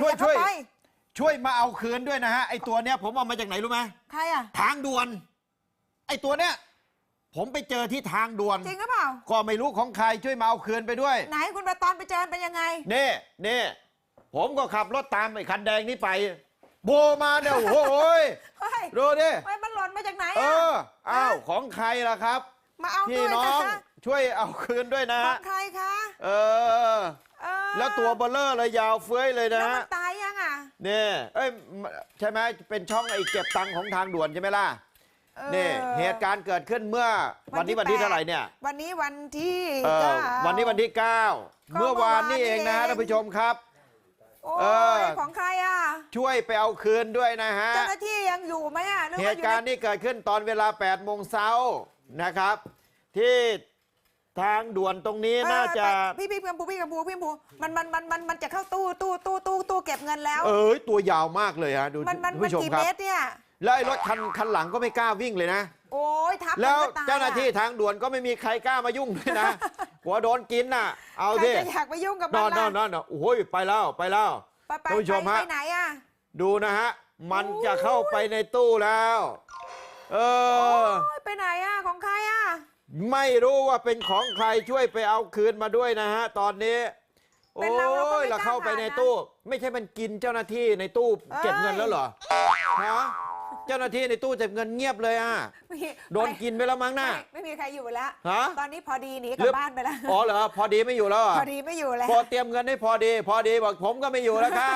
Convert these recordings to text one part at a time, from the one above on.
ช่วยอาเข้าช่วย ไปช่วยมาเอาคืนด้วยนะฮะไอตัวเนี้ยผมเอามาจากไหนรู้ไหมใครอะ ทางด่วน ไอตัวเนี้ยผมไปเจอที่ทางด่วน จริงหรือเปล่า ก็ไม่รู้ของใครช่วยมาเอาคืนไปด้วยไหนคุณประตอนไปเจอเป็นยังไง เน่เน่ผมก็ขับรถตามไอ้คันแดงนี้ไป โบมาเนี่ยโอ้โหยเฮ้ยดูดิไม่มันหล่นมาจากไหนเออะ ออ้าวของใครล่ะครับ มาเอาพี่ด้วยน้นะองคะช่วยเอาคืนด้วยนะของใครคะ เออเออ แล้วตัวเบลเลอร์เลยยาวเฟ้ยเลยนะแล้วมัฮะนตายยังอะเนี่ยเอ้ยใช่ไหมเป็นช่องไอ้เก็บตังค์ของทางด่วนใช่ไหมล่ะออ นี่เหตุการณ์เกิดขึ้นเมื่อวันนี้วันที่แปด เท่าไหร่เนี่ย วันนี้วันที่เออเก้า วันนี้วันที่9เมื่อวานนี่เองนะเมื่อวานนี่เอง ท่านผู้ชมครับ โอ้เออ ยของใครอะช่วยไปเอาคืนด้วยนะฮะ เจ้าหน้าที่ยังอยู่ไหมอะหรือเหว่าอตุยู่การในณ์นี้เกิดขึ้นตอนเวลา8โมงเช้านะครับ ที่ ทางด่วนตรงนี้เออน่าจะไปพี่พี่กัมพูพี่กัมพูพี่กัมพูมันมันมันมันมันจะเข้าตู้ตู้ตู้ตู้ตู้เก็บเงินแล้ว เอ้ยตัวยาวมากเลยฮะดูมันมันท่านมันผู้ชมกี่ครัเมบตรเนี่ย แล้วไอ้รถคันคันหลังก็ไม่กล้าวิ่งเลยนะ โอ้ยทับแล้วมันก็ตยเจ้าหน้าที่อะทางด่วนก็ไม่มีใครกล้ามายุ่งด้วยนะหัวโดนกินน่ะ เอาใครที่จะอยากไปยุ่งกับนมัอนนนล่ะอนนอนโอ้ยไปแล้วไปแล้ว ไปไปท่านผู้ชมไปฮะ ไปไหนอะ ดูนะฮะ มันจะเข้าไปในตู้แล้ว เออ โอ้ยไปไหนอะของใครอะ ไม่รู้ว่าเป็นของใครช่วยไปเอาคืนมาด้วยนะฮะ ตอนนี้ โอ้เป็นเราเราก็ยไม่เราเข้าไปในกล้าผ่านนะตู้ ไม่ใช่มันกินเจ้าหน้าที่ในตู้เอ้ย เก็บเงินแล้วเหรอฮะเจ้าหน้าที่ในตู้เก็บเงินเงียบเลยอะไม่โดนกินไปแล้วมั้งน่ะ ไม่ไม่มีใครอยู่แล้ว ฮะ ตอนนี้พอดีหนีกหลัรืบบ้านไปแล้ว อ๋อเหรอพอดีไม่อยู่แล้วเหรพอดีไม่อยู่แล้ว พอเตรียมเงินให้พอดี พอดีบอกผมก็ไม่อยู่แล้วค่ะ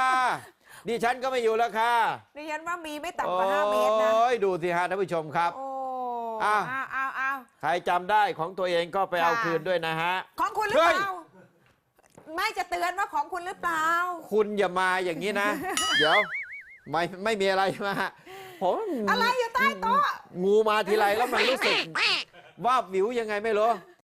ดิฉันก็ไม่อยู่แล้วค่ะดิฉันว่ามีไม่ต่ำกว่าห้าเมตรนะ โอ้ยดูสิฮะท่านผู้ชมครับ โอ้อ้าวอ้าวอ้าวอ้าว ใครจำได้ของตัวเองก็ไปเอาค่ะคืนด้วยนะฮะ ของคุณหรือเฮ้เปยล่า ไม่จะเตือนว่าของคุณหรือเปล่า คุณอย่ามาอย่างนี้นะ เดี๋ยวไม่ไม่มีอะไรมาผมอะไรอยู่ใต้โต๊ะ งูมาทีไรแล้วมันรู้สึกว่าบวิวยังไงไม่รู้